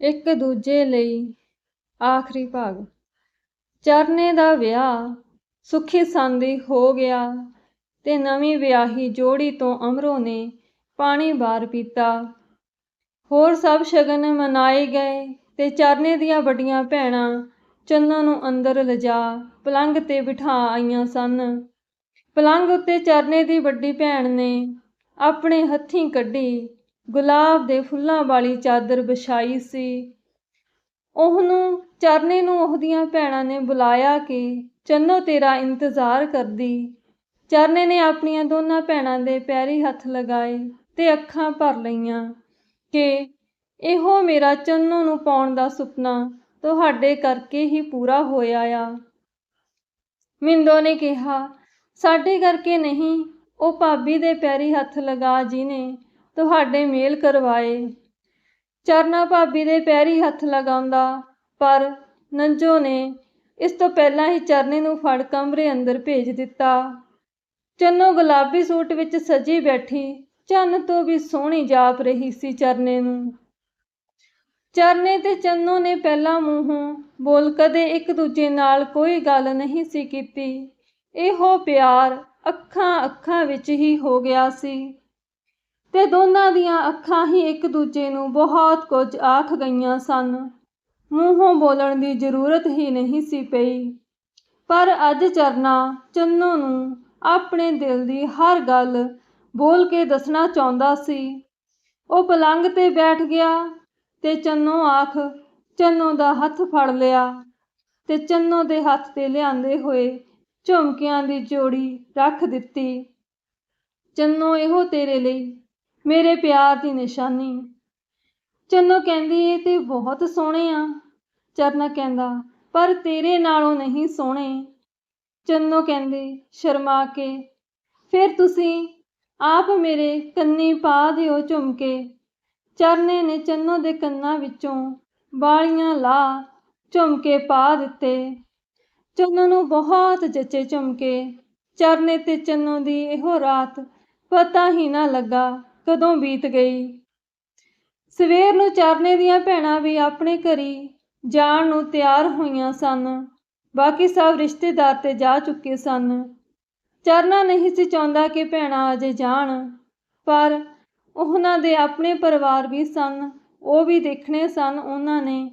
ਇੱਕ ਦੂਜੇ ਲਈ ਆਖਰੀ ਭਾਗ। ਚਰਨੇ ਦਾ ਵਿਆਹ ਸੁਖੀ ਸੰਦੀ ਹੋ ਗਿਆ ਤੇ ਨਵੀਂ ਵਿਆਹੀ ਜੋੜੀ ਤੋਂ ਅਮਰੋ ਨੇ ਪਾਣੀ ਬਾਰ ਪੀਤਾ। ਹੋਰ ਸਭ ਸ਼ਗਨ ਮਨਾਏ ਗਏ ਤੇ ਚਰਨੇ ਦੀਆਂ ਵੱਡੀਆਂ ਭੈਣਾਂ ਚੰਨਾ ਨੂੰ ਅੰਦਰ ਲਿਜਾ ਪਲੰਗ ਤੇ ਬਿਠਾ ਆਈਆਂ ਸਨ। ਪਲੰਗ ਉੱਤੇ ਚਰਨੇ ਦੀ ਵੱਡੀ ਭੈਣ ਨੇ ਆਪਣੇ ਹੱਥੀਂ ਕੱਢੀ ਗੁਲਾਬ ਦੇ ਫੁੱਲਾਂ ਵਾਲੀ ਚਾਦਰ ਵਿਛਾਈ ਸੀ। ਉਹਨੂੰ, ਚਰਨੇ ਨੂੰ ਉਹਦੀਆਂ ਭੈਣਾਂ ਨੇ ਬੁਲਾਇਆ ਕਿ, ਚੰਨੋ ਤੇਰਾ ਇੰਤਜ਼ਾਰ ਕਰਦੀ। ਚਰਨੇ ਨੇ ਆਪਣੀਆਂ ਦੋਨਾਂ ਭੈਣਾਂ ਦੇ ਪੈਰੀ ਹੱਥ ਲਗਾਏ ਤੇ ਅੱਖਾਂ ਭਰ ਲਈਆਂ ਕਿ, ਇਹੋ ਮੇਰਾ ਚੰਨੋ ਨੂੰ ਪਾਉਣ ਦਾ ਸੁਪਨਾ ਤੁਹਾਡੇ ਕਰਕੇ ਹੀ ਪੂਰਾ ਹੋਇਆ ਆ। ਮਿੰਦੋ ਨੇ ਕਿਹਾ, ਸਾਡੇ ਕਰਕੇ ਨਹੀਂ, ਉਹ ਭਾਬੀ ਦੇ ਪੈਰੀ ਹੱਥ ਲਗਾ ਜੀ ਨੇ ਤੁਹਾਡੇ ਮੇਲ ਕਰਵਾਏ। ਚਰਨਾ ਭਾਬੀ ਦੇ ਪੈਰੀ ਹੱਥ ਲਗਾਉਂਦਾ, ਪਰ ਨੰਜੋ ਨੇ ਇਸ ਤੋਂ ਪਹਿਲਾਂ ਹੀ ਚਰਨੇ ਨੂੰ ਫੜ ਕਮਰੇ ਅੰਦਰ ਭੇਜ ਦਿੱਤਾ। ਚੰਨੋ ਗੁਲਾਬੀ ਸੂਟ ਵਿੱਚ ਸਜੀ ਬੈਠੀ, ਚੰਨ ਤੋਂ ਵੀ ਸੋਹਣੀ ਜਾਪ ਰਹੀ ਸੀ ਚਰਨੇ ਨੂੰ। ਚਰਨੇ ਤੇ ਚੰਨੋ ਨੇ ਪਹਿਲਾਂ ਮੂੰਹੋਂ ਬੋਲ ਕਦੇ ਇੱਕ ਦੂਜੇ ਨਾਲ ਕੋਈ ਗੱਲ ਨਹੀਂ ਸੀ ਕੀਤੀ। ਇਹੋ ਪਿਆਰ ਅੱਖਾਂ ਅੱਖਾਂ ਵਿੱਚ ਹੀ ਹੋ ਗਿਆ ਸੀ। ਤੇ ਦੋਨਾਂ ਦੀਆਂ ਅੱਖਾਂ ਹੀ ਇੱਕ ਦੂਜੇ ਨੂੰ ਬਹੁਤ ਕੁਝ ਆਖ ਗਈਆਂ ਸਨ। ਮੂੰਹੋਂ ਬੋਲਣ ਦੀ ਜ਼ਰੂਰਤ ਹੀ ਨਹੀਂ ਸੀ ਪਈ। ਪਰ ਅੱਜ ਚਰਨਾ ਚੰਨੋ ਨੂੰ ਆਪਣੇ ਦਿਲ ਦੀ ਹਰ ਗੱਲ ਬੋਲ ਕੇ ਦੱਸਣਾ ਚਾਹੁੰਦਾ ਸੀ। ਉਹ ਪਲੰਗ ਤੇ ਬੈਠ ਗਿਆ ਤੇ ਚੰਨੋ ਆਖ, ਚੰਨੋ ਦਾ ਹੱਥ ਫੜ ਲਿਆ। ਤੇ ਚੰਨੋ ਦੇ ਹੱਥ ਤੇ ਲਿਆਂਦੇ ਹੋਏ ਝੁਮਕਿਆਂ ਦੀ ਜੋੜੀ ਰੱਖ ਦਿੱਤੀ। ਚੰਨੋ, ਇਹੋ ਤੇਰੇ ਲਈ ਮੇਰੇ ਪਿਆਰ ਦੀ ਨਿਸ਼ਾਨੀ। ਚੰਨੋ ਕਹਿੰਦੀ ਏ, ਤੇ ਬਹੁਤ ਸੋਹਣੇ ਆ। ਚਰਨਾ ਕਹਿੰਦਾ, ਪਰ ਤੇਰੇ ਨਾਲੋਂ ਨਹੀਂ ਸੋਹਣੇ। ਚੰਨੋ ਕਹਿੰਦੀ, ਸ਼ਰਮਾ ਕੇ, ਫਿਰ ਤੁਸੀਂ ਆਪ ਮੇਰੇ ਕੰਨੀ ਪਾ ਦਿਓ ਝੁਮਕੇ। ਚਰਨੇ ਨੇ ਚੰਨੋ ਦੇ ਕੰਨਾਂ ਵਿੱਚੋਂ ਬਾਲੀਆਂ ਲਾ ਝੁਮਕੇ ਪਾ ਦਿੱਤੇ। ਚੰਨੋ ਨੂੰ ਬਹੁਤ ਜੱਚੇ ਝੁਮਕੇ। ਚਰਨੇ ਤੇ ਚੰਨੋ ਦੀ ਇਹੋ ਰਾਤ ਪਤਾ ਹੀ ਨਾ ਲੱਗਾ। ਕਦੋਂ ਬੀਤ ਗਈ? ਸਵੇਰ ਨੂੰ ਚਰਨੇ ਦੀਆਂ ਭੈਣਾਂ ਵੀ ਆਪਣੇ ਘਰੀ ਜਾਣ ਨੂੰ ਤਿਆਰ ਹੋਈਆਂ ਸਨ। ਬਾਕੀ ਸਭ ਰਿਸ਼ਤੇਦਾਰ ਤੇ ਜਾ ਚੁੱਕੇ ਸਨ। ਚਰਨਾ ਨਹੀਂ ਸੀ ਚਾਹੁੰਦਾ ਕਿ ਭੈਣਾਂ ਅਜੇ ਜਾਣ, ਪਰ ਉਹਨਾਂ ਦੇ ਆਪਣੇ ਪਰਿਵਾਰ ਵੀ ਸਨ, ਉਹ ਵੀ ਦੇਖਣੇ ਸਨ ਉਹਨਾਂ ਨੇ।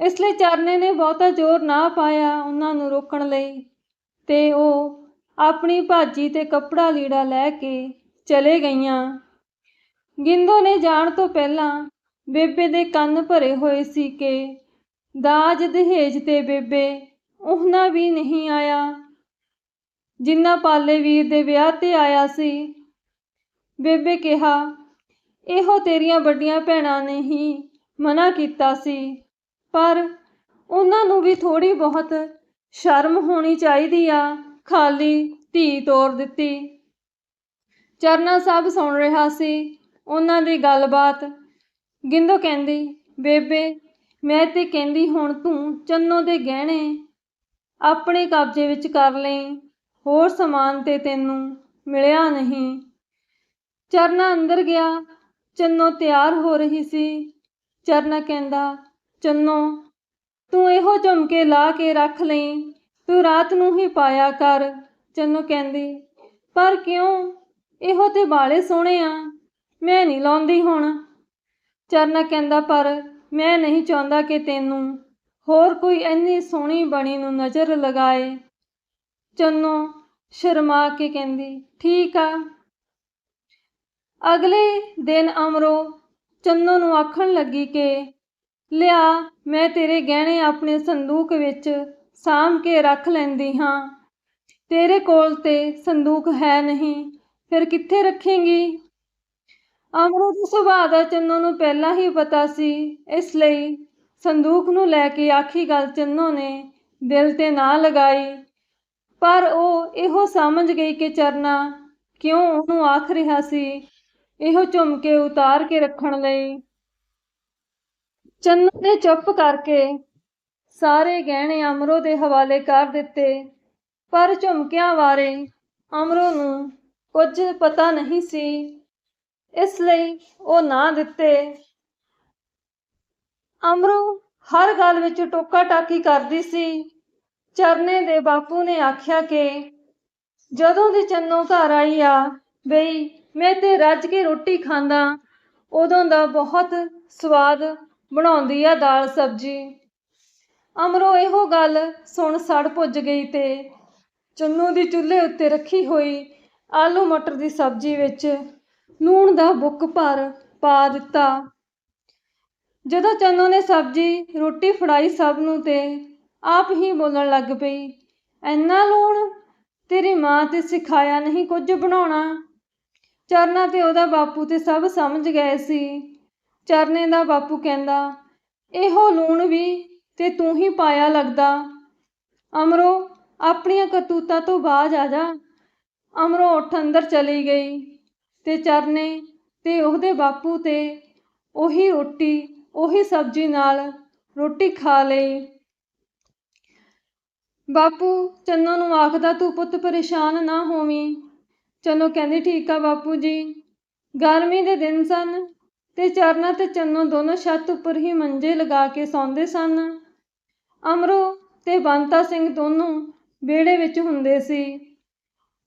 ਇਸ ਲਈ ਚਰਨੇ ਨੇ ਬਹੁਤਾ ਜ਼ੋਰ ਨਾ ਪਾਇਆ ਉਹਨਾਂ ਨੂੰ ਰੋਕਣ ਲਈ ਤੇ ਉਹ ਆਪਣੀ ਭਾਜੀ ਤੇ ਕੱਪੜਾ ਲੀੜਾ ਲੈ ਕੇ ਚਲੇ ਗਈਆਂ। ਗਿੰਦੋ ਨੇ ਜਾਣ ਤੋਂ ਪਹਿਲਾਂ ਬੇਬੇ ਦੇ ਕੰਨ ਭਰੇ ਹੋਏ ਸੀ ਕਿ ਦਾਜ ਦਹੇਜ ਤੇ ਬੇਬੇ ਉਹਨਾਂ ਵੀ ਨਹੀਂ ਆਇਆ। ਜਿੰਨਾ ਪਾਲੇ ਵੀਰ ਦੇ ਵਿਆਹ ਤੇ ਆਇਆ ਸੀ, ਬੇਬੇ ਕਿਹਾ, ਇਹੋ ਤੇਰੀਆਂ ਵੱਡੀਆਂ ਭੈਣਾਂ ਨੇ ਹੀ ਮਨਾ ਕੀਤਾ ਸੀ, ਪਰ ਉਹਨਾਂ ਨੂੰ ਵੀ ਥੋੜੀ ਬਹੁਤ ਸ਼ਰਮ ਹੋਣੀ ਚਾਹੀਦੀ ਆ। ਖਾਲੀ ਧੀ ਤੋਰ ਦਿੱਤੀ। ਚਰਨਾ ਸਭ ਸੁਣ ਰਿਹਾ ਸੀ। ਉਹਨਾਂ ਦੀ ਗੱਲਬਾਤ। ਗਿੰਦੋ ਕਹਿੰਦੀ, ਬੇਬੇ, ਮੈਂ ਤੇ ਕਹਿੰਦੀ ਹੁਣ ਤੂੰ ਚੰਨੋ ਦੇ ਗਹਿਣੇ ਆਪਣੇ ਕਬਜ਼ੇ ਵਿੱਚ ਕਰ ਲਈ। ਹੋਰ ਸਮਾਨ ਤੇ ਤੈਨੂੰ ਮਿਲਿਆ ਨਹੀਂ। ਚਰਨਾ ਅੰਦਰ ਗਿਆ। ਚੰਨੋ ਤਿਆਰ ਹੋ ਰਹੀ ਸੀ। ਚਰਨਾ ਕਹਿੰਦਾ, ਚੰਨੋ, ਤੂੰ ਇਹੋ ਝੁਮਕੇ ਲਾ ਕੇ ਰੱਖ ਲਈ। ਤੂੰ ਰਾਤ ਨੂੰ ਹੀ ਪਾਇਆ ਕਰ। ਚੰਨੋ ਕਹਿੰਦੀ, ਪਰ ਕਿਉਂ? ਇਹੋ ਤੇ ਬਾਲੇ ਸੋਹਣੇ ਆ। ਮੈਂ ਨਹੀਂ ਲਾਉਂਦੀ ਹੁਣ। ਚਰਨਾ ਕਹਿੰਦਾ, ਪਰ ਮੈਂ ਨਹੀਂ ਚਾਹੁੰਦਾ ਕਿ ਤੈਨੂੰ ਹੋਰ ਕੋਈ ਇੰਨੀ ਸੋਹਣੀ ਬਣੀ ਨੂੰ ਨਜ਼ਰ ਲਗਾਏ। ਚੰਨੋ ਸ਼ਰਮਾ ਕੇ ਕਹਿੰਦੀ, ਠੀਕ ਆ। ਅਗਲੇ ਦਿਨ ਅਮਰੋ ਚੰਨੋ ਨੂੰ ਆਖਣ ਲੱਗੀ ਕਿ, ਲਿਆ, ਮੈਂ ਤੇਰੇ ਗਹਿਣੇ ਆਪਣੇ ਸੰਦੂਕ ਵਿੱਚ ਸਾਂਭ ਕੇ ਰੱਖ ਲੈਂਦੀ ਹਾਂ। ਤੇਰੇ ਕੋਲ ਤੇ ਸੰਦੂਕ ਹੈ ਨਹੀਂ, ਫਿਰ ਕਿੱਥੇ ਰੱਖੇਂਗੀ? ਅਮਰੋ ਦੇ ਸੁਭਾਅ ਦਾ ਚੰਨੋ ਨੂੰ ਪਹਿਲਾਂ ਹੀ ਪਤਾ ਸੀ। ਇਸ ਲਈ ਸੰਦੂਕ ਨੂੰ ਲੈ ਕੇ ਆਖੀ ਗੱਲ ਚੰਨੋ ਨੇ ਦਿਲ ਤੇ ਨਾ ਲਗਾਈ। ਪਰ ਉਹ ਇਹੋ ਸਮਝ ਗਈ ਕਿ ਚਰਨਾ ਕਿਉਂ ਉਹਨੂੰ ਆਖ ਰਿਹਾ ਸੀ, ਇਹੋ ਝੁਮਕੇ ਉਤਾਰ ਕੇ ਰੱਖਣ ਲਈ। ਚੰਨੋ ਨੇ ਚੁੱਪ ਕਰਕੇ ਸਾਰੇ ਗਹਿਣੇ ਅਮਰੋ ਦੇ ਹਵਾਲੇ ਕਰ ਦਿੱਤੇ, ਪਰ ਝੁਮਕਿਆਂ ਬਾਰੇ ਅਮਰੋ ਨੂੰ ਕੁਝ ਪਤਾ ਨਹੀਂ ਸੀ। ਇਸ ਲਈ ਉਹ ਨਾ ਦਿੱਤੇ। ਅਮਰੂ ਹਰ ਗੱਲ ਵਿੱਚ ਟੋਕਾ ਟਾਕੀ ਕਰਦੀ ਸੀ। ਚਰਨੇ ਦੇ ਬਾਪੂ ਨੇ ਆਖਿਆ ਕਿ ਜਦੋਂ ਦੀ ਚੰਨੋ ਘਰ ਆਈ ਆ, ਬਈ ਮੈਂ ਤੇ ਰੱਜ ਕੇ ਰੋਟੀ ਖਾਂਦਾ, ਉਦੋਂ ਦਾ ਬਹੁਤ ਸਵਾਦ ਬਣਾਉਂਦੀ ਆ ਦਾਲ ਸਬਜ਼ੀ। ਅਮਰੋ ਇਹੋ ਗੱਲ ਸੁਣ ਸੜ ਪੁੱਜ ਗਈ ਤੇ ਚੰਨੂ ਦੀ ਚੁੱਲ੍ਹੇ ਉੱਤੇ ਰੱਖੀ ਹੋਈ ਆਲੂ ਮਟਰ ਦੀ ਸਬਜ਼ੀ ਵਿੱਚ ਲੂਣ ਦਾ ਬੁੱਕ ਭਰ ਪਾ ਦਿੱਤਾ। ਜਦੋਂ ਚੰਨੋ ਨੇ ਸਬਜ਼ੀ, ਰੋਟੀ ਫੜਾਈ ਸਭ ਨੂੰ ਤੇ ਆਪ ਹੀ ਬੋਲਣ ਲੱਗ ਪਈ, ਐਨਾ ਲੂਣ? ਤੇਰੀ ਮਾਂ ਤੇ ਸਿਖਾਇਆ ਨਹੀਂ ਕੁਝ ਬਣਾਉਣਾ? ਚਰਨਾ ਤੇ ਉਹਦਾ ਬਾਪੂ ਤੇ ਸਭ ਸਮਝ ਗਏ ਸੀ। ਚਰਨੇ ਦਾ ਬਾਪੂ ਕਹਿੰਦਾ, ਇਹੋ ਲੂਣ ਵੀ ਤੇ ਤੂੰ ਹੀ ਪਾਇਆ ਲੱਗਦਾ। ਅਮਰੋ, ਆਪਣੀਆਂ ਕਰਤੂਤਾਂ ਤੋਂ ਬਾਜ ਆ ਜਾ। ਅਮਰੋ ਉੱਠ ਅੰਦਰ ਚਲੀ ਗਈ। ਤੇ ਚਰਨੇ ਤੇ ਉਹਦੇ ਬਾਪੂ ਤੇ ਉਹੀ ਰੋਟੀ, ਉਹੀ ਸਬਜ਼ੀ ਨਾਲ ਰੋਟੀ ਖਾ ਲਈ। ਬਾਪੂ ਚੰਨੋ ਨੂੰ ਆਖਦਾ, ਤੂੰ ਪੁੱਤ ਪਰੇਸ਼ਾਨ ਨਾ ਹੋਵੀਂ। ਚੰਨੋ ਕਹਿੰਦੀ, ਠੀਕ ਆ ਬਾਪੂ ਜੀ। ਗਰਮੀ ਦੇ ਦਿਨ ਸਨ ਤੇ ਚਰਨਾ ਤੇ ਚੰਨੋ ਦੋਨੋਂ ਛੱਤ ਉੱਪਰ ਹੀ ਮੰਜੇ ਲਗਾ ਕੇ ਸੌਂਦੇ ਸਨ। ਅਮਰੋ ਤੇ ਬੰਤਾ ਸਿੰਘ ਦੋਨੋਂ ਵਿਹੜੇ ਵਿੱਚ ਹੁੰਦੇ ਸੀ।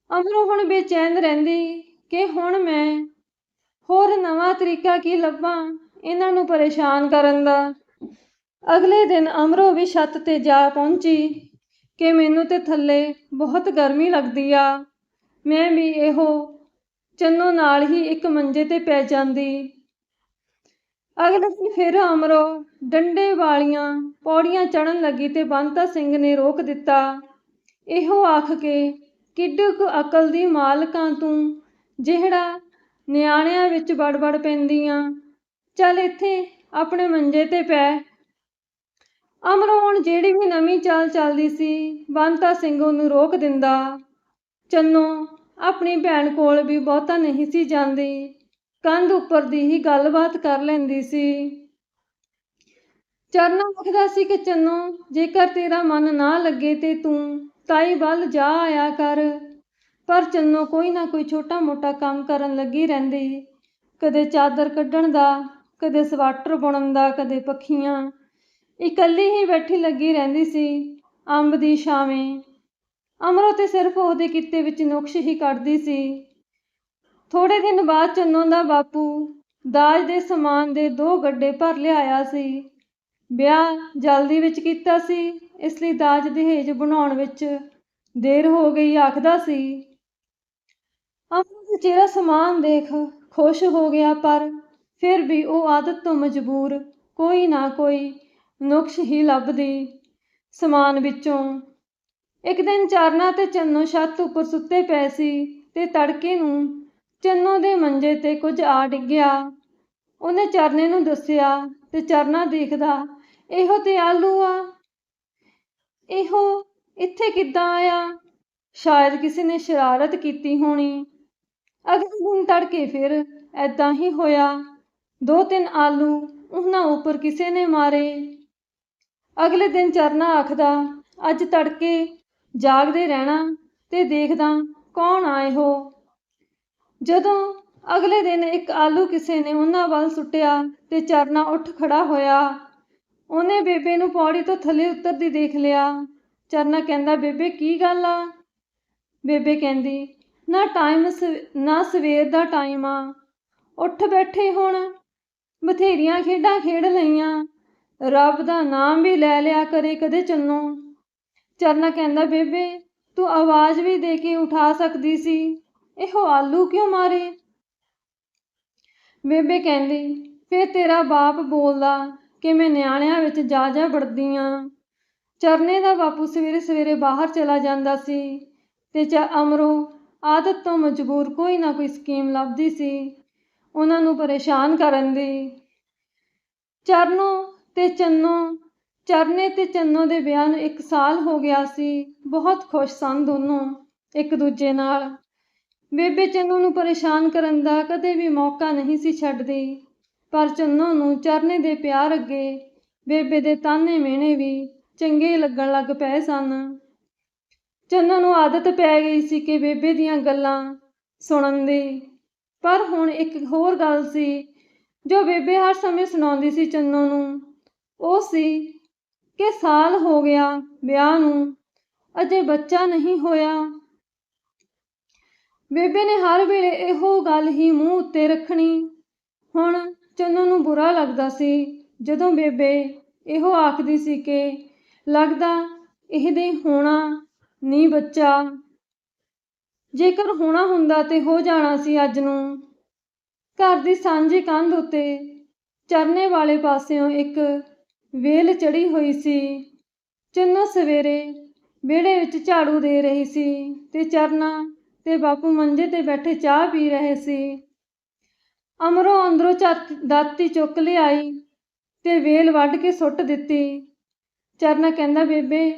ਅਮਰੋ ਹੁਣ ਬੇਚੈਨ ਰਹਿੰਦੀ ਕਿ ਹੁਣ ਮੈਂ ਹੋਰ ਨਵਾਂ ਤਰੀਕਾ ਕੀ ਲੱਭਾਂ ਇਹਨਾਂ ਨੂੰ ਪਰੇਸ਼ਾਨ ਕਰਨ ਦਾ? ਅਗਲੇ ਦਿਨ ਅਮਰੋ ਵੀ ਛੱਤ ਤੇ ਜਾ ਪਹੁੰਚੀ ਕਿ ਮੈਨੂੰ ਤੇ ਥੱਲੇ ਬਹੁਤ ਗਰਮੀ ਲੱਗਦੀ ਆ। ਮੈਂ ਵੀ ਇਹੋ ਚੰਨੋ ਨਾਲ ਹੀ ਇੱਕ ਮੰਜੇ ਤੇ ਪੈ ਜਾਂਦੀ। ਅਗਲੇ ਦਿਨ ਫਿਰ ਅਮਰੋ ਡੰਡੇ ਵਾਲੀਆਂ ਪੌੜੀਆਂ ਚੜਨ ਲੱਗੀ ਤੇ ਬੰਤਾ ਸਿੰਘ ਨੇ ਰੋਕ ਦਿੱਤਾ। ਇਹੋ ਆਖ ਕੇ ਕਿੱਡੀ ਕੁ ਅਕਲ ਦੀ ਮਾਲਕਾਂ ਤੂੰ ਜਿਹੜਾ ਨਿਆਣਿਆਂ ਵਿੱਚ ਬੜਬੜ ਪੈਂਦੀਆਂ। ਚੱਲ ਇੱਥੇ ਆਪਣੇ ਮੰਜੇ ਤੇ ਪੈ। ਅਮਰੋ ਹੁਣ ਜਿਹੜੀ ਵੀ ਨਵੀਂ ਚਾਲ ਚੱਲਦੀ ਸੀ, ਬੰਤਾ ਸਿੰਘ ਉਹਨੂੰ ਰੋਕ ਦਿੰਦਾ। ਚੰਨੋ, ਆਪਣੀ ਭੈਣ ਕੋਲ ਵੀ ਬਹੁਤਾ ਨਹੀਂ ਸੀ ਜਾਂਦੀ। ਕੰਧ ਉੱਪਰ ਦੀ ਹੀ ਗੱਲਬਾਤ ਕਰ ਲੈਂਦੀ ਸੀ। ਚਰਨਾ ਆਖਦਾ ਸੀ ਕਿ ਚੰਨੋ, ਜੇਕਰ ਤੇਰਾ ਮਨ ਨਾ ਲੱਗੇ ਤੇ ਤੂੰ ਤਾਈ ਵੱਲ ਜਾ ਆਇਆ ਕਰ। ਪਰ ਚੰਨੋ ਕੋਈ ਨਾ ਕੋਈ ਛੋਟਾ ਮੋਟਾ ਕੰਮ ਕਰਨ ਲੱਗੀ ਰਹਿੰਦੀ। ਕਦੇ ਚਾਦਰ ਕੱਢਣ ਦਾ, ਕਦੇ ਸਵਾਟਰ ਬੁਣਨ ਦਾ, ਕਦੇ ਪੱਖੀਆਂ। ਇਕੱਲੀ ਹੀ ਬੈਠੀ ਲੱਗੀ ਰਹਿੰਦੀ ਸੀ, ਅੰਬ ਦੀ ਛਾਵੇਂ। ਅਮਰੋ ਤੇ ਸਿਰਫ ਉਹਦੇ ਕਿੱਤੇ ਵਿੱਚ ਨੁਕਸ਼ ਹੀ ਕੱਢਦੀ ਸੀ। ਥੋੜੇ ਦਿਨ ਬਾਅਦ ਚੰਨੋ ਦਾ ਬਾਪੂ ਦਾਜ ਦੇ ਸਮਾਨ ਦੇ ਦੋ ਗੱਡੇ ਭਰ ਲਿਆਇਆ ਸੀ। ਵਿਆਹ ਜਲਦੀ ਵਿੱਚ ਕੀਤਾ ਸੀ, ਇਸ ਲਈ ਦਾਜ ਦਹੇਜ ਬਣਾਉਣ ਵਿੱਚ ਦੇਰ ਹੋ ਗਈ ਆਖਦਾ ਸੀ। ਅਮਰੋ ਦਾ ਚਿਹਰਾ ਸਮਾਨ ਦੇਖ, ਖੁਸ਼ ਹੋ ਗਿਆ ਪਰ ਫਿਰ ਵੀ ਉਹ ਆਦਤ ਤੋਂ ਮਜਬੂਰ, ਕੋਈ ਨਾ ਕੋਈ ਨੁਕਸ਼ ਹੀ ਲੱਭਦੀ ਸਮਾਨ ਵਿੱਚੋਂ। ਇੱਕ ਦਿਨ ਚਰਨਾ ਤੇ ਚੰਨੋ ਛੱਤ ਉੱਪਰ ਸੁੱਤੇ ਪਏ ਸੀ ਤੇ ਤੜਕੇ ਨੂੰ ਚੰਨੋ ਦੇ ਮੰਜੇ ਤੇ ਕੁਝ ਆ ਡਿੱਗਿਆ। ਉਹਨੇ ਚਰਨੇ ਨੂੰ ਦੱਸਿਆ ਤੇ ਚਰਨਾ ਦੇਖਦਾ, ਇਹੋ ਤੇ ਆਲੂ ਆ। ਇਹੋ, ਇੱਥੇ ਕਿੱਦਾਂ ਆਇਆ? ਸ਼ਾਇਦ ਕਿਸੇ ਨੇ ਸ਼ਰਾਰਤ ਕੀਤੀ ਹੋਣੀ। ਅਗਲੇ ਦਿਨ ਤੜਕੇ ਫਿਰ ਐਦਾਂ ਹੀ ਹੋਇਆ। ਦੋ ਤਿੰਨ ਆਲੂ ਉਹਨਾਂ ਉੱਪਰ ਕਿਸੇ ਨੇ ਮਾਰੇ। ਅਗਲੇ ਦਿਨ ਚਰਨਾ ਆਖਦਾ, ਅੱਜ ਤੜਕੇ ਜਾਗਦੇ ਰਹਿਣਾ ਤੇ ਦੇਖਦਾ ਕੌਣ ਆਏ ਹੋ? ਜਦੋਂ ਅਗਲੇ ਦਿਨ ਇੱਕ ਆਲੂ ਕਿਸੇ ਨੇ ਉਹਨਾਂ ਵੱਲ ਸੁੱਟਿਆ ਤੇ ਚਰਨਾ ਉੱਠ ਖੜਾ ਹੋਇਆ, ਉਹਨੇ ਬੇਬੇ ਨੂੰ ਪੌੜੀ ਤੋਂ ਥੱਲੇ ਉਤਰਦੀ ਦੇਖ ਲਿਆ। ਚਰਨਾ ਕਹਿੰਦਾ, ਬੇਬੇ, ਕੀ ਗੱਲ ਆ? ਬੇਬੇ ਕਹਿੰਦੀ ਨਾ ਟਾਈਮ ਨਾ ਸਵੇਰ ਦਾ ਟਾਈਮ ਆ। ਉੱਠ ਬੈਠੇ ਹੁਣ, ਬਥੇਰੀਆਂ ਖੇਡਾਂ ਖੇਡ ਲਈਆਂ। ਰੱਬ ਦਾ ਨਾਮ ਵੀ ਲੈ ਲਿਆ ਕਰੇ ਕਦੇ ਚੰਨੋ। ਚਰਨਾ ਕਹਿੰਦਾ, ਬੇਬੇ, ਤੂੰ ਆਵਾਜ਼ ਵੀ ਦੇ ਕੇ ਉਠਾ ਸਕਦੀ ਸੀ। ਇਹੋ ਆਲੂ ਕਿਉਂ ਮਾਰੇ? ਬੇਬੇ ਕਹਿੰਦੀ, ਫੇਰ ਤੇਰਾ ਬਾਪ ਬੋਲਦਾ ਕਿ ਮੈਂ ਨਿਆਣਿਆਂ ਵਿੱਚ ਜਾ ਜਾ ਵੜਦੀ ਆਂ। ਚਰਨੇ ਦਾ ਬਾਪੂ ਸਵੇਰੇ ਸਵੇਰੇ ਬਾਹਰ ਚਲਾ ਜਾਂਦਾ ਸੀ ਤੇ ਚ ਅਮਰੋ ਆਦਤ ਤੋਂ ਮਜਬੂਰ ਕੋਈ ਨਾ ਕੋਈ ਸਕੀਮ ਲੱਭਦੀ ਸੀ। ਉਹਨਾਂ ਨੂੰ ਪਰੇਸ਼ਾਨ ਕਰਨ ਦੀ। ਚਰਨੋ ਤੇ ਚੰਨੋ, ਚਰਨੇ ਤੇ ਚੰਨੋ ਦੇ ਵਿਆਹ ਨੂੰ ਇੱਕ ਸਾਲ ਹੋ ਗਿਆ ਸੀ। ਬਹੁਤ ਖੁਸ਼ ਸਨ ਦੋਨੋਂ ਇੱਕ ਦੂਜੇ ਨਾਲ। ਬੇਬੇ ਚੰਨੋ ਨੂੰ ਪਰੇਸ਼ਾਨ ਕਰਨ ਦਾ ਕਦੇ ਵੀ ਮੌਕਾ ਨਹੀਂ ਸੀ ਛੱਡਦੀ। ਪਰ ਚੰਨੋ ਨੂੰ ਚਰਨੇ ਦੇ ਪਿਆਰ ਅੱਗੇ, ਬੇਬੇ ਦੇ ਤਾਨੇ ਮਿਹਣੇ ਵੀ ਚੰਗੇ ਲੱਗਣ ਲੱਗ ਪਏ ਸਨ। ਚੰਨੋ ਨੂੰ ਆਦਤ ਪੈ ਗਈ ਸੀ ਕਿ ਬੇਬੇ ਦੀਆਂ ਗੱਲਾਂ ਸੁਣਨ ਦੀ। ਪਰ ਹੁਣ ਇੱਕ ਹੋਰ ਗੱਲ ਸੀ, ਜੋ ਬੇਬੇ ਹਰ ਸਮੇਂ ਸੁਣਾਉਂਦੀ ਸੀ ਚੰਨੋ ਨੂੰ। ਉਹ ਸੀ ਕਿ ਸਾਲ ਹੋ ਗਿਆ ਵਿਆਹ ਨੂੰ, ਅਜੇ ਬੱਚਾ ਨਹੀਂ ਹੋਇਆ। ਬੇਬੇ ਨੇ ਹਰ ਵੇਲੇ ਇਹੋ ਗੱਲ ਹੀ ਮੂੰਹ ਉੱਤੇ ਰੱਖਣੀ। ਹੁਣ ਚੰਨੋ ਨੂੰ ਬੁਰਾ ਲੱਗਦਾ ਸੀ, ਜਦੋਂ ਬੇਬੇ ਇਹੋ ਆਖਦੀ ਸੀ ਕਿ ਲੱਗਦਾ ਇਹਦੇ ਹੋਣਾ ਨੀ ਬੱਚਾ। ਜੇਕਰ ਹੋਣਾ ਹੁੰਦਾ ਤੇ ਹੋ ਜਾਣਾ ਸੀ ਅੱਜ ਨੂੰ। ਘਰ ਦੀ ਸਾਂਝੀ ਕੰਧ ਉੱਤੇ ਚਰਨੇ ਵਾਲੇ ਪਾਸਿਓਂ ਇੱਕ ਵੇਲ ਚੜੀ ਹੋਈ ਸੀ। ਚੰਨੂ ਸਵੇਰੇ ਵਿਹੜੇ ਵਿੱਚ ਝਾੜੂ ਦੇ ਰਹੀ ਸੀ ਤੇ ਚਰਨਾ ਤੇ ਬਾਪੂ ਮੰਜੇ ਤੇ ਬੈਠੇ ਚਾਹ ਪੀ ਰਹੇ ਸੀ। ਅਮਰੋ ਅੰਦਰੋਂ ਝੱਟ ਦਾਤੀ ਚੁੱਕ ਲਿਆਈ ਤੇ ਵੇਲ ਵੱਢ ਕੇ ਸੁੱਟ ਦਿੱਤੀ। ਚਰਨਾ ਕਹਿੰਦਾ, ਬੇਬੇ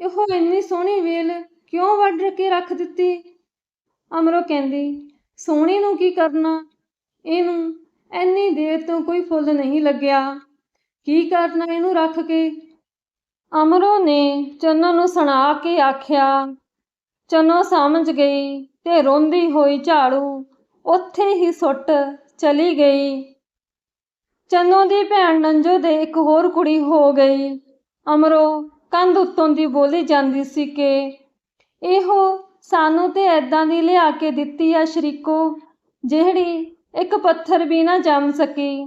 ਇਹੋ ਇੰਨੀ ਸੋਹਣੀ ਵੇਲ ਕਿਉਂ ਵੱਢ ਕੇ ਰੱਖ ਦਿੱਤੀ? ਅਮਰੋ ਕਹਿੰਦੀ, ਸੋਹਣੀ ਨੂੰ ਕੀ ਕਰਨਾ? ਇਹਨੂੰ ਇੰਨੀ ਦੇਰ ਤੋਂ ਕੋਈ ਫੁੱਲ ਨਹੀਂ ਲੱਗਿਆ। ਕੀ ਕਰਨਾ ਇਹਨੂੰ ਰੱਖ ਕੇ? ਅਮਰੋ ਨੇ ਚੰਨੋ ਨੂੰ ਸੁਣਾ ਕੇ ਆਖਿਆ, ਚੰਨੋ ਸਮਝ ਗਈ ਤੇ ਰੋਂਦੀ ਹੋਈ ਝਾੜੂ ਉੱਥੇ ਹੀ ਸੁੱਟ ਚਲੀ ਗਈ। ਚੰਨੋ ਦੀ ਭੈਣ ਨੰਜੋ ਦੇ ਇੱਕ ਹੋਰ ਕੁੜੀ ਹੋ ਗਈ। ਅਮਰੋ ਕੰਧ ਉੱਤੋਂ ਦੀ ਬੋਲੀ ਜਾਂਦੀ ਸੀ ਕਿ, ਇਹੋ ਸਾਨੂੰ ਤੇ ਐਦਾਂ ਦੀ ਲਿਆ ਕੇ ਦਿੱਤੀ ਆ ਸ਼ਰੀਕੋ, ਜਿਹੜੀ ਇੱਕ ਪੱਥਰ ਵੀ ਨਾ ਜੰਮ ਸਕੀ।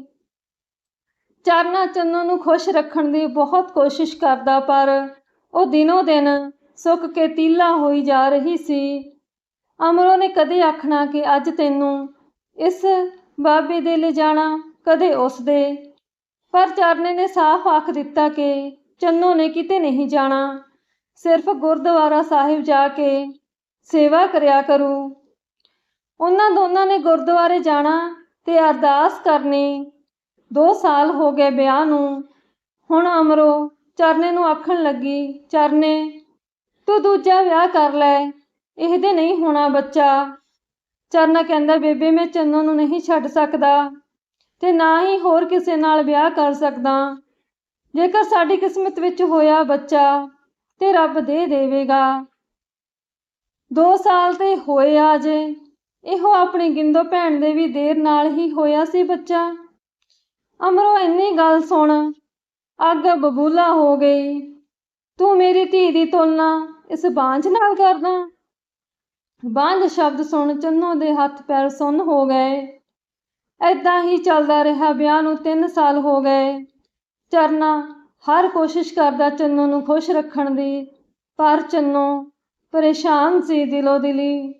ਚਰਨਾ ਚੰਨੋ ਨੂੰ ਖੁਸ਼ ਰੱਖਣ ਦੀ ਬਹੁਤ ਕੋਸ਼ਿਸ਼ ਕਰਦਾ, ਪਰ ਉਹ ਦਿਨੋ ਦਿਨ ਸੁੱਕ ਕੇ ਤੀਲਾ ਹੋਈ ਜਾ ਰਹੀ ਸੀ। ਅਮਰੋ ਨੇ ਕਦੇ ਆਖਣਾ ਕਿ ਅੱਜ ਤੈਨੂੰ ਇਸ ਬਾਬੇ ਦੇ ਲੈ ਜਾਣਾ ਕਦੇ ਉਸ ਦੇ। ਪਰ ਚਰਨੇ ਨੇ ਸਾਫ਼ ਆਖ ਦਿੱਤਾ ਕਿ ਚੰਨੋ ਨੇ ਕਿਤੇ ਨਹੀਂ ਜਾਣਾ। ਸਿਰਫ ਗੁਰਦੁਆਰਾ ਸਾਹਿਬ ਜਾ ਕੇ ਸੇਵਾ ਕਰਿਆ ਕਰੂ। ਉਹਨਾਂ ਦੋਨਾਂ ਨੇ ਗੁਰਦੁਆਰੇ ਜਾਣਾ ਤੇ ਅਰਦਾਸ ਕਰਨੀ। ਦੋ ਸਾਲ ਹੋ ਗਏ ਵਿਆਹ ਨੂੰ। ਹੁਣ ਅਮਰੋ ਚਰਨੇ ਨੂੰ ਆਖਣ ਲੱਗੀ, ਚਰਨੇ, ਤੂੰ ਦੂਜਾ ਵਿਆਹ ਕਰ ਲੈ। ਇਹਦੇ ਨਹੀਂ ਹੋਣਾ ਬੱਚਾ। ਚਰਨਾ ਕਹਿੰਦਾ, ਬੇਬੇ, ਮੈਂ ਚੰਨੋ ਨੂੰ ਨਹੀਂ ਛੱਡ ਸਕਦਾ ਤੇ ਨਾ ਹੀ ਹੋਰ ਕਿਸੇ ਨਾਲ ਵਿਆਹ ਕਰ ਸਕਦਾ। ਜੇਕਰ ਸਾਡੀ ਕਿਸਮਤ ਵਿੱਚ ਹੋਇਆ ਬੱਚਾ ਤੇ ਰੱਬ ਦੇ ਦੇਵੇਗਾ। ਦੋ ਸਾਲ ਤੇ ਹੋਏ ਆ ਜੇ, ਇਹੋ ਆਪਣੀ ਗਿੰਦੋ ਭੈਣ ਦੇ ਵੀ ਦੇਰ ਨਾਲ ਹੀ ਹੋਇਆ ਸੀ ਬੱਚਾ। ਅਮਰੋ ਇੰਨੀ ਗੱਲ ਸੁਣ, ਅੱਗ ਬਬੂਲਾ ਹੋ ਗਈ। ਤੂੰ ਮੇਰੀ ਧੀ ਦੀ ਤੁਲਨਾ ਇਸ ਬਾਂਝ ਨਾਲ ਕਰਦਾ। ਬਾਂਝ ਸ਼ਬਦ ਸੁਣ ਚੰਨੋ ਦੇ ਹੱਥ ਪੈਰ ਸੁੰਨ ਹੋ ਗਏ। ਐਦਾਂ ਹੀ ਚੱਲਦਾ ਰਿਹਾ ਵਿਆਹ ਨੂੰ 3 ਸਾਲ ਹੋ ਗਏ। ਚਰਨਾ, ਹਰ ਕੋਸ਼ਿਸ਼ ਕਰਦਾ ਚੰਨੋ ਨੂੰ ਖੁਸ਼ ਰੱਖਣ ਦੀ, ਪਰ ਚੰਨੋ ਪਰੇਸ਼ਾਨ ਸੀ ਦਿਲੋਂ ਦਿਲੀ।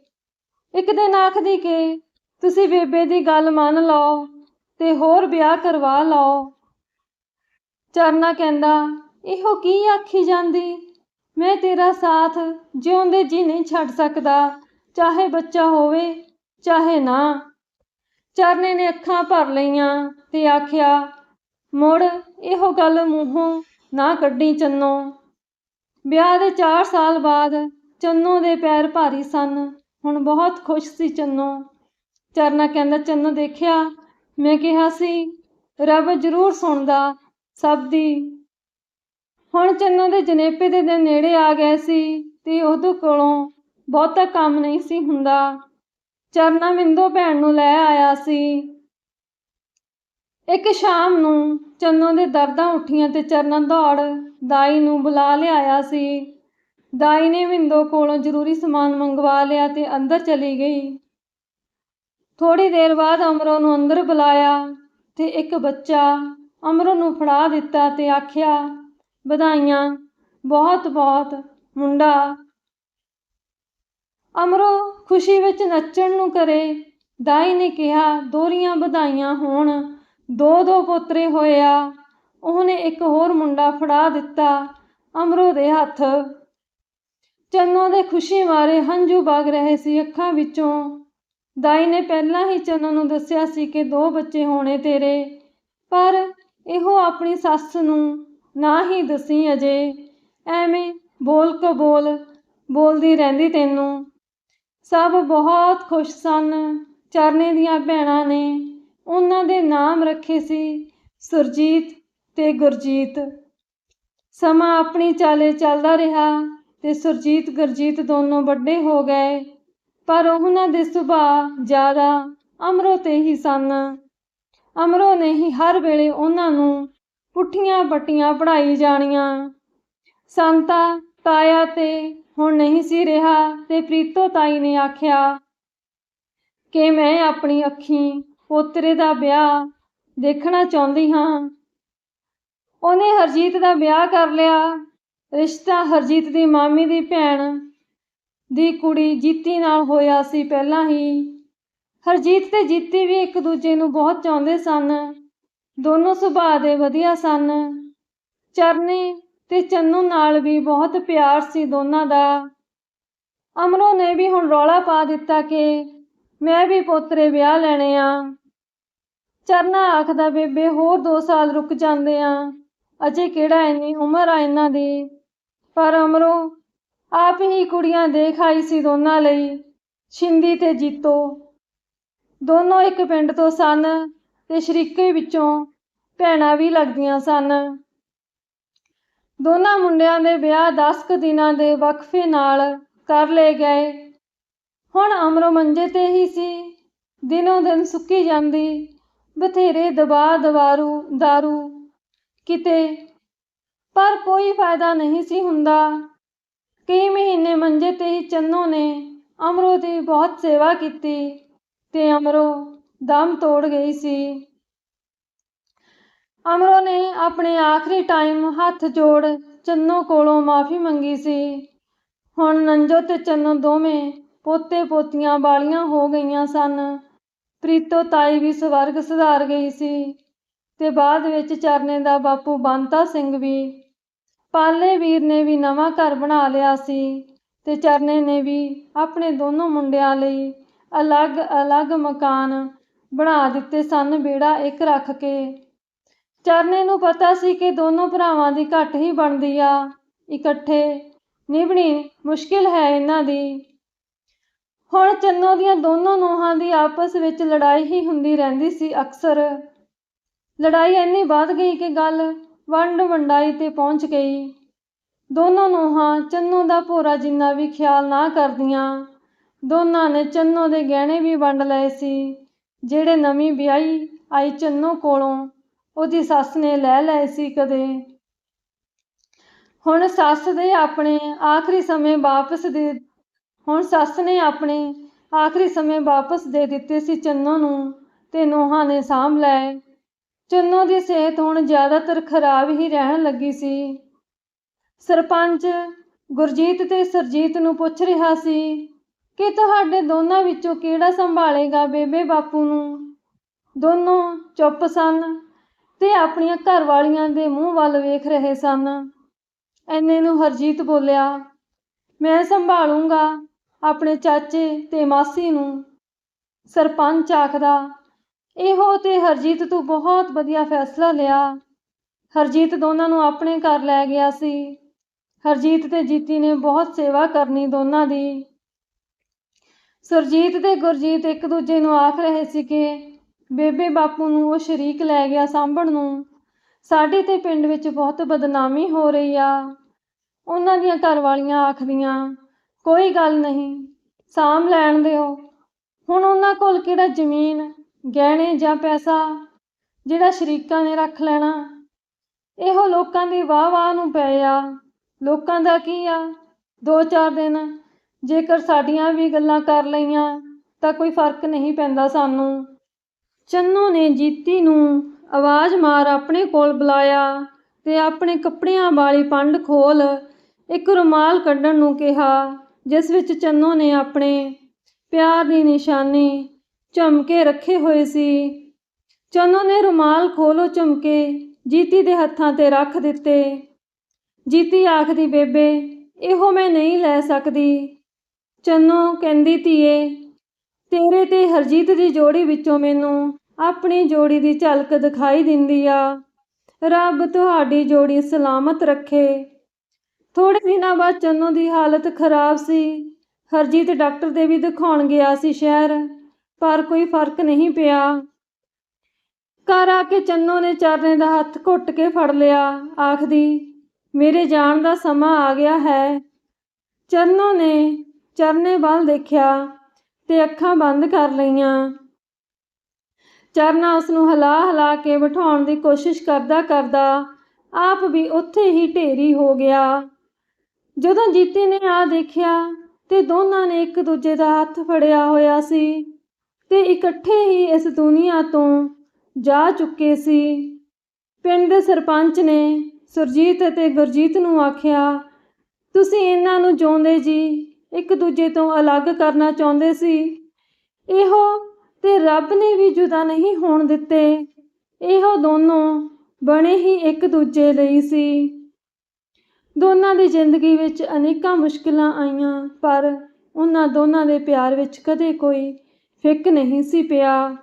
ਇੱਕ ਦਿਨ ਆਖਦੀ ਕਿ, ਤੁਸੀਂ ਬੇਬੇ ਦੀ ਗੱਲ ਮੰਨ ਲਓ ਤੇ ਹੋਰ ਵਿਆਹ ਕਰਵਾ ਲਓ। ਚਰਨਾ ਕਹਿੰਦਾ, ਇਹੋ ਕੀ ਆਖੀ ਜਾਂਦੀ? ਮੈਂ ਤੇਰਾ ਸਾਥ ਜਿਉਂਦੇ ਜੀ ਨਹੀਂ ਛੱਡ ਸਕਦਾ। ਚਾਹੇ ਬੱਚਾ ਹੋਵੇ, ਚਾਹੇ ਨਾ। ਚਰਨੇ ਨੇ ਅੱਖਾਂ ਭਰ ਲਈਆਂ ਤੇ ਆਖਿਆ ਮੁੜ ਇਹੋ ਗੱਲ ਮੂੰਹੋਂ ਨਾ ਕੱਢੀ ਚੰਨੋ। ਵਿਆਹ ਦੇ 4 ਸਾਲ ਬਾਅਦ ਚੰਨੋ ਦੇ ਪੈਰ ਭਾਰੀ ਸਨ। ਹੁਣ ਬਹੁਤ ਖੁਸ਼ ਸੀ ਚੰਨੋ। ਚਰਨਾ ਕਹਿੰਦਾ, ਚੰਨੋ ਦੇਖਿਆ? ਮੈਂ ਕਿਹਾ ਸੀ, ਰੱਬ ਜ਼ਰੂਰ ਸੁਣਦਾ ਸਭ ਦੀ। ਹੁਣ ਚੰਨੋ ਦੇ ਜਨੇਪੇ ਦੇ ਦਿਨ ਨੇੜੇ ਆ ਗਏ ਸੀ ਤੇ ਉਹਦੇ ਕੋਲੋਂ ਬਹੁਤਾ ਕੰਮ ਨਹੀਂ ਸੀ ਹੁੰਦਾ। ਚਰਨਾ ਮਿੰਦੋ ਭੈਣ ਨੂੰ ਲੈ ਆਇਆ ਸੀ। ਇੱਕ ਸ਼ਾਮ ਨੂੰ ਚੰਨੋ ਦੇ ਦਰਦਾਂ ਉੱਠੀਆਂ ਤੇ ਚਰਨ ਦੌੜ ਦਾਈ ਨੂੰ ਬੁਲਾ ਲਿਆਇਆ ਸੀ। ਦਾਈ ਨੇ ਮਿੰਦੋ ਕੋਲੋਂ ਜ਼ਰੂਰੀ ਸਮਾਨ ਮੰਗਵਾ ਲਿਆ ਤੇ ਅੰਦਰ ਚਲੀ ਗਈ। ਥੋੜੀ ਦੇਰ ਬਾਅਦ ਅਮਰੋ ਨੂੰ ਅੰਦਰ ਬੁਲਾਇਆ ਤੇ ਇੱਕ ਬੱਚਾ ਅਮਰੋ ਨੂੰ ਫੜਾ ਦਿੱਤਾ ਤੇ ਆਖਿਆ, ਵਧਾਈਆਂ, ਬਹੁਤ ਬਹੁਤ, ਮੁੰਡਾ। ਅਮਰੋ ਖੁਸ਼ੀ ਵਿੱਚ ਨੱਚਣ ਨੂੰ ਕਰੇ। ਦਾਈ ਨੇ ਕਿਹਾ, ਦੋਰੀਆਂ ਵਧਾਈਆਂ ਹੋਣ। ਦੋ ਦੋ ਪੋਤਰੇ ਹੋਏ ਆ। ਉਹਨੇ ਇੱਕ ਹੋਰ ਮੁੰਡਾ ਫੜਾ ਦਿੱਤਾ। ਅਮਰੋ ਦੇ ਹੱਥ। ਚੰਨੋ ਦੇ ਖੁਸ਼ੀ ਮਾਰੇ ਹੰਝੂ ਵਗ ਰਹੇ ਸੀ ਅੱਖਾਂ ਵਿੱਚੋਂ। ਦਾਈ ਨੇ ਪਹਿਲਾਂ ਹੀ ਚੰਨੋ ਨੂੰ ਦੱਸਿਆ ਸੀ ਕਿ ਦੋ ਬੱਚੇ ਹੋਣੇ ਤੇਰੇ। ਪਰ ਇਹੋ ਆਪਣੀ ਸੱਸ ਨੂੰ ਨਾ ਹੀ ਦਸੀ ਅਜੇ। ਐਵੇਂ ਬੋਲ ਕੋ ਬੋਲ ਬੋਲਦੀ ਰਹਿੰਦੀ ਤੈਨੂੰ। ਸਭ ਬਹੁਤ ਖੁਸ਼ ਸਨ ਚਰਨੇ ਦੀਆਂ ਭੈਣਾਂ ਨੇ। ਉਹਨਾਂ ਦੇ ਨਾਮ ਰੱਖੇ ਸੀ ਸੁਰਜੀਤ ਤੇ ਗੁਰਜੀਤ। ਸਮਾਂ ਆਪਣੀ ਚਾਲੇ ਚੱਲਦਾ ਰਿਹਾ ਤੇ ਸੁਰਜੀਤ, ਗੁਰਜੀਤ ਦੋਨੋਂ ਵੱਡੇ ਹੋ ਗਏ। ਪਰ ਉਹਨਾਂ ਦੇ ਸੁਭਾਅ ਜ਼ਿਆਦਾ ਅਮਰੋ ਤੇ ਹੀ ਸਨ। ਅਮਰੋ ਨੇ ਹੀ ਹਰ ਵੇਲੇ ਉਹਨਾਂ ਨੂੰ ਪੁੱਠੀਆਂ ਪੱਟੀਆਂ ਪੜਾਈ ਜਾਣੀਆਂ। ਸੰਤਾ, ਤਾਇਆ ਤੇ ਹੁਣ ਨਹੀਂ ਸੀ ਰਿਹਾ ਤੇ ਪ੍ਰੀਤੋ ਤਾਈ ਨੇ ਆਖਿਆ ਕਿ ਮੈਂ ਆਪਣੀ ਅੱਖੀਂ ਪੋਤਰੇ ਦਾ ਵਿਆਹ ਦੇਖਣਾ ਚਾਹੁੰਦੀ ਹਾਂ। ਉਹਨੇ ਹਰਜੀਤ ਦਾ ਵਿਆਹ ਕਰ ਲਿਆ। ਰਿਸ਼ਤਾ ਹਰਜੀਤ ਦੀ ਮਾਮੀ ਦੀ ਭੈਣ ਦੀ ਕੁੜੀ ਜੀਤੀ ਨਾਲ ਹੋਇਆ ਸੀ ਪਹਿਲਾਂ ਹੀ। ਹਰਜੀਤ ਤੇ ਜੀਤੀ ਵੀ ਇੱਕ ਦੂਜੇ ਨੂੰ ਬਹੁਤ ਚਾਹੁੰਦੇ ਸਨ। ਦੋਨੋਂ ਸੁਭਾਅ ਦੇ ਵਧੀਆ ਸਨ। ਚਰਨੀ ਤੇ ਚੰਨੂ ਨਾਲ ਵੀ ਬਹੁਤ ਪਿਆਰ ਸੀ ਦੋਨਾਂ ਦਾ। ਅਮਰੋ ਨੇ ਵੀ ਹੁਣ ਰੌਲਾ ਪਾ ਦਿੱਤਾ ਕਿ ਮੈਂ ਵੀ ਪੋਤਰੇ ਵਿਆਹ ਲੈਣੇ ਆ। ਚਰਨਾ ਆਖਦਾ, ਬੇਬੇ, ਹੋਰ 2 ਸਾਲ ਰੁਕ ਜਾਂਦੇ ਆ। ਅਜੇ ਕਿਹੜਾ ਇੰਨੀ ਉਮਰ ਆ ਇਹਨਾਂ ਦੀ? ਪਰ ਅਮਰੋ, ਆਪ ਹੀ ਕੁੜੀਆਂ ਦੇਖ ਆਈ ਸੀ ਦੋਨਾਂ ਲਈ। ਛਿੰਦੀ ਤੇ ਜੀਤੋ। ਦੋਨੋਂ ਇੱਕ ਪਿੰਡ ਤੋਂ ਸਨ ਤੇ ਸ਼ਰੀਕੇ ਵਿੱਚੋਂ ਭੈਣਾਂ ਵੀ ਲੱਗਦੀਆਂ ਸਨ। ਦੋਨਾਂ ਮੁੰਡਿਆਂ ਦੇ ਵਿਆਹ 10 ਕੁ ਦਿਨਾਂ ਦੇ ਵਕਫੇ ਨਾਲ ਕਰ ਲਏ ਗਏ। ਹੁਣ ਅਮਰੋ ਮੰਜੇ ਤੇ ਹੀ ਸੀ। ਦਿਨੋਂ ਦਿਨ ਸੁੱਕੀ ਜਾਂਦੀ। ਬਥੇਰੇ ਦਬਾ ਦਵਾਰੂ दारू ਕਿਤੇ। ਪਰ ਕੋਈ ਫਾਇਦਾ ਨਹੀਂ ਸੀ ਹੁੰਦਾ। ਕਈ ਮਹੀਨੇ ਮੰਜੇ ਤੇ ਹੀ ਚੰਨੋ ਨੇ ਅਮਰੋ ਦੀ ਬਹੁਤ ਸੇਵਾ ਕੀਤੀ ਤੇ ਅਮਰੋ ਦਮ ਤੋੜ ਗਈ ਸੀ। ਅਮਰੋ ਨੇ ਆਪਣੇ ਆਖਰੀ ਟਾਈਮ ਹੱਥ ਜੋੜ ਚੰਨੋ ਕੋਲੋਂ ਮਾਫੀ ਮੰਗੀ ਸੀ। ਹੁਣ ਨੰਜੋ ਤੇ ਚੰਨੋ ਦੋਵੇਂ ਪੋਤੇ ਪੋਤੀਆਂ ਵਾਲੀਆਂ ਹੋ ਗਈਆਂ ਸਨ। ਪ੍ਰੀਤੋ ਤਾਈ ਵੀ ਸਵਰਗ ਸੁਧਾਰ ਗਈ ਸੀ ਤੇ ਬਾਅਦ ਵਿੱਚ ਚਰਨੇ ਦਾ ਬਾਪੂ ਬੰਤਾ ਸਿੰਘ ਵੀ। ਪਾਲੇ ਵੀਰ ਨੇ ਵੀ ਨਵਾਂ ਘਰ ਬਣਾ ਲਿਆ ਸੀ ਤੇ ਚਰਨੇ ਨੇ ਵੀ ਆਪਣੇ ਦੋਨੋਂ ਮੁੰਡਿਆਂ ਲਈ ਅਲੱਗ-ਅਲੱਗ ਮਕਾਨ ਬਣਾ ਦਿੱਤੇ ਸਨ ਬੇੜਾ ਇੱਕ ਰੱਖ ਕੇ। ਚਰਨੇ ਨੂੰ ਪਤਾ ਸੀ ਕਿ ਦੋਨੋਂ ਭਰਾਵਾਂ ਦੀ ਘੱਟ ਹੀ ਬਣਦੀ ਆ। ਇਕੱਠੇ, ਨਿਭਣੀ ਮੁਸ਼ਕਿਲ ਹੈ ਇਹਨਾਂ ਦੀ। ਹੁਣ ਚੰਨੋ ਦੀਆਂ ਦੋਨੋਂ ਨੂੰਹਾਂ ਦੀ ਆਪਸ ਵਿੱਚ ਲੜਾਈ ਹੀ ਹੁੰਦੀ ਰਹਿੰਦੀ ਸੀ ਅਕਸਰ। ਲੜਾਈ ਇੰਨੀ ਵੱਧ ਗਈ ਕਿ ਗੱਲ ਵੰਡ ਵੰਡਾਈ ਤੇ ਪਹੁੰਚ ਗਈ। ਦੋਨੋਂ ਨੂੰਹਾਂ ਚੰਨੋ ਦਾ ਭੋਰਾ ਜਿੰਨਾ ਵੀ ਖਿਆਲ ਨਾ ਕਰਦੀਆਂ, ਦੋਨਾਂ ਨੇ ਚੰਨੋ ਦੇ ਗਹਿਣੇ ਵੀ ਵੰਡ ਲਏ ਸੀ, ਜਿਹੜੇ ਨਵੀਂ ਵਿਆਹੀ ਆਈ ਚੰਨੋ ਕੋਲੋਂ ਉਹਦੀ ਸੱਸ ਨੇ ਲੈ ਲਏ ਸੀ ਕਦੇ। ਹੁਣ ਸੱਸ ਦੇ ਆਪਣੇ ਆਖਰੀ ਸਮੇਂ ਵਾਪਸ ਦੇ ਹੁਣ ਸੱਸ ਨੇ ਆਪਣੇ ਆਖਰੀ ਸਮੇਂ ਵਾਪਸ ਦੇ ਦਿੱਤੇ ਸੀ ਚੰਨੋ ਨੂੰ ਤੇ ਨੂੰਹਾਂ ਨੇ ਸਾਂਭ ਲਏ। ਚੰਨੋ ਦੀ ਸਿਹਤ ਹੁਣ ਜ਼ਿਆਦਾਤਰ ਖਰਾਬ ਹੀ ਰਹਿਣ ਲੱਗੀ ਸੀ। ਸਰਪੰਚ ਗੁਰਜੀਤ ਤੇ ਸਰਜੀਤ ਨੂੰ ਪੁੱਛ ਰਿਹਾ ਸੀ ਕਿ ਤੁਹਾਡੇ ਦੋਨਾਂ ਵਿੱਚੋਂ ਕਿਹੜਾ ਸੰਭਾਲੇਗਾ ਬੇਬੇ ਬਾਪੂ ਨੂੰ? ਦੋਨੋਂ ਚੁੱਪ ਸਨ ਤੇ ਆਪਣੀਆਂ ਘਰ ਵਾਲੀਆਂ ਦੇ ਮੂੰਹ ਵੱਲ ਵੇਖ ਰਹੇ ਸਨ। ਐਨੇ ਨੂੰ ਹਰਜੀਤ ਬੋਲਿਆ, ਮੈਂ ਸੰਭਾਲੂੰਗਾ। ਆਪਣੇ ਚਾਚੇ ਤੇ ਮਾਸੀ ਨੂੰ। ਸਰਪੰਚ ਆਖਦਾ, ਇਹੋ ਤੇ ਹਰਜੀਤ ਤੂੰ ਬਹੁਤ ਵਧੀਆ ਫੈਸਲਾ ਲਿਆ। ਹਰਜੀਤ ਦੋਨਾਂ ਨੂੰ ਆਪਣੇ ਘਰ ਲੈ ਗਿਆ ਸੀ। ਹਰਜੀਤ ਤੇ ਜੀਤੀ ਨੇ ਬਹੁਤ ਸੇਵਾ ਕਰਨੀ ਦੋਨਾਂ ਦੀ। ਸੁਰਜੀਤ ਤੇ ਗੁਰਜੀਤ ਇੱਕ ਦੂਜੇ ਨੂੰ ਆਖ ਰਹੇ ਸੀ ਕਿ ਬੇਬੇ ਬਾਪੂ ਨੂੰ ਉਹ ਸ਼ਰੀਕ ਲੈ ਗਿਆ ਸਾਂਭਣ ਨੂੰ। ਸਾਡੇ ਤੇ ਪਿੰਡ ਵਿੱਚ ਬਹੁਤ ਬਦਨਾਮੀ ਹੋ ਰਹੀ ਆ। ਉਹਨਾਂ ਦੀਆਂ ਘਰ ਵਾਲੀਆਂ ਆਖਦੀਆਂ ਕੋਈ ਗੱਲ ਨਹੀਂ, ਸਾਂਭ ਲੈਣ ਦਿਓ। ਹੁਣ ਉਹਨਾਂ ਕੋਲ ਕਿਹੜਾ ਜ਼ਮੀਨ, ਗਹਿਣੇ ਜਾਂ ਪੈਸਾ ਜਿਹੜਾ ਸ਼ਰੀਕਾਂ ਨੇ ਰੱਖ ਲੈਣਾ? ਇਹੋ ਲੋਕਾਂ ਦੀ ਵਾਹ ਵਾਹ ਨੂੰ ਪਏ ਆ। ਲੋਕਾਂ ਦਾ ਕੀ ਆ? ਦੋ ਚਾਰ ਦਿਨ, ਜੇਕਰ ਸਾਡੀਆਂ ਵੀ ਗੱਲਾਂ ਕਰ ਲਈਆਂ, ਤਾਂ ਕੋਈ ਫ਼ਰਕ ਨਹੀਂ ਪੈਂਦਾ ਸਾਨੂੰ। ਚੰਨੂ ਨੇ ਜੀਤੀ ਨੂੰ ਆਵਾਜ਼ ਮਾਰ ਆਪਣੇ ਕੋਲ ਬੁਲਾਇਆ ਤੇ ਆਪਣੇ ਕੱਪੜਿਆਂ ਵਾਲੀ ਪੰਡ ਖੋਲ ਇੱਕ ਰੁਮਾਲ ਕੱਢਣ ਨੂੰ ਕਿਹਾ। ਜਿਸ ਵਿੱਚ ਚੰਨੋ ਨੇ ਆਪਣੇ ਪਿਆਰ ਦੀ ਨਿਸ਼ਾਨੀ ਝਮਕੇ ਰੱਖੇ ਹੋਏ ਸੀ। ਚੰਨੋ ਨੇ ਰੁਮਾਲ ਖੋਲੋ ਝੁਮਕੇ ਜੀਤੀ ਦੇ ਹੱਥਾਂ ਤੇ ਰੱਖ ਦਿੱਤੇ। ਜੀਤੀ ਆਖਦੀ, ਬੇਬੇ, ਇਹੋ ਮੈਂ ਨਹੀਂ ਲੈ ਸਕਦੀ। ਚੰਨੋ ਕਹਿੰਦੀ, ਧੀਏ, ਤੇਰੇ ਤੇ ਹਰਜੀਤ ਦੀ ਜੋੜੀ ਵਿੱਚੋਂ ਮੈਨੂੰ ਆਪਣੀ ਜੋੜੀ ਦੀ ਝਲਕ ਦਿਖਾਈ ਦਿੰਦੀ ਆ। ਰੱਬ ਤੁਹਾਡੀ ਜੋੜੀ ਸਲਾਮਤ ਰੱਖੇ। ਥੋੜੇ ਦਿਨਾਂ ਬਾਅਦ ਚੰਨੂ ਦੀ ਹਾਲਤ ਖਰਾਬ ਸੀ। ਹਰਜੀਤ ਡਾਕਟਰ ਦੇ ਵੀ ਦਿਖਾਉਣ ਗਿਆ ਸੀ ਸ਼ਹਿਰ, ਪਰ ਕੋਈ ਫ਼ਰਕ ਨਹੀਂ ਪਿਆ। ਘਰ ਆ ਕੇ ਚੰਨੋ ਨੇ ਚਰਨੇ ਦਾ ਹੱਥ ਘੁੱਟ ਕੇ ਫੜ ਲਿਆ, ਆਖਦੀ, ਮੇਰੇ ਜਾਣ ਦਾ ਸਮਾਂ ਆ ਗਿਆ ਹੈ। ਚੰਨੋ ਨੇ ਚਰਨੇ ਵੱਲ ਦੇਖਿਆ ਤੇ ਅੱਖਾਂ ਬੰਦ ਕਰ ਲਈਆਂ। ਚਰਨਾ ਉਸ ਨੂੰ ਹਿਲਾ ਹਿਲਾ ਕੇ ਬਿਠਾਉਣ ਦੀ ਕੋਸ਼ਿਸ਼ ਕਰਦਾ ਕਰਦਾ ਆਪ ਵੀ ਉੱਥੇ ਹੀ ਢੇਰੀ ਹੋ ਗਿਆ। ਜਦੋਂ ਜੀਤੀ ਨੇ ਆ ਦੇਖਿਆ ਤੇ ਦੋਨਾਂ ਨੇ ਇੱਕ ਦੂਜੇ ਦਾ ਹੱਥ ਫੜਿਆ ਹੋਇਆ ਸੀ ਤੇ ਇਕੱਠੇ ਹੀ ਇਸ ਦੁਨੀਆ ਤੋਂ ਜਾ ਚੁੱਕੇ ਸੀ। ਪਿੰਡ ਦੇ ਸਰਪੰਚ ਨੇ ਸੁਰਜੀਤ ਅਤੇ ਗੁਰਜੀਤ ਨੂੰ ਆਖਿਆ, ਤੁਸੀਂ ਇਹਨਾਂ ਨੂੰ ਜਿਉਂਦੇ ਜੀ, ਇੱਕ ਦੂਜੇ ਤੋਂ ਅਲੱਗ ਕਰਨਾ ਚਾਹੁੰਦੇ ਸੀ। ਇਹੋ ਤੇ ਰੱਬ ਨੇ ਵੀ ਜੁਦਾ ਨਹੀਂ ਹੋਣ ਦਿੱਤੇ। ਇਹੋ ਦੋਨੋਂ ਬਣੇ ਹੀ ਇੱਕ ਦੂਜੇ ਲਈ ਸੀ। ਦੋਨਾਂ ਦੀ ਜ਼ਿੰਦਗੀ ਵਿੱਚ ਅਨੇਕਾਂ ਮੁਸ਼ਕਲਾਂ ਆਈਆਂ, ਪਰ ਉਹਨਾਂ ਦੋਨਾਂ ਦੇ ਪਿਆਰ ਵਿੱਚ ਕਦੇ ਕੋਈ ਫਿੱਕ ਨਹੀਂ ਸੀ ਪਿਆ।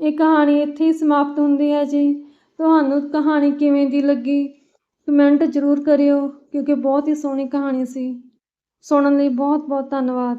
ਇਹ ਕਹਾਣੀ ਇੱਥੇ ਹੀ ਸਮਾਪਤ ਹੁੰਦੀ ਹੈ ਜੀ। ਤੁਹਾਨੂੰ ਕਹਾਣੀ ਕਿਵੇਂ ਦੀ ਲੱਗੀ? ਕਮੈਂਟ ਜ਼ਰੂਰ ਕਰਿਓ, ਕਿਉਂਕਿ ਬਹੁਤ ਹੀ ਸੋਹਣੀ ਕਹਾਣੀ ਸੀ। ਸੁਣਨ ਲਈ ਬਹੁਤ ਬਹੁਤ ਧੰਨਵਾਦ।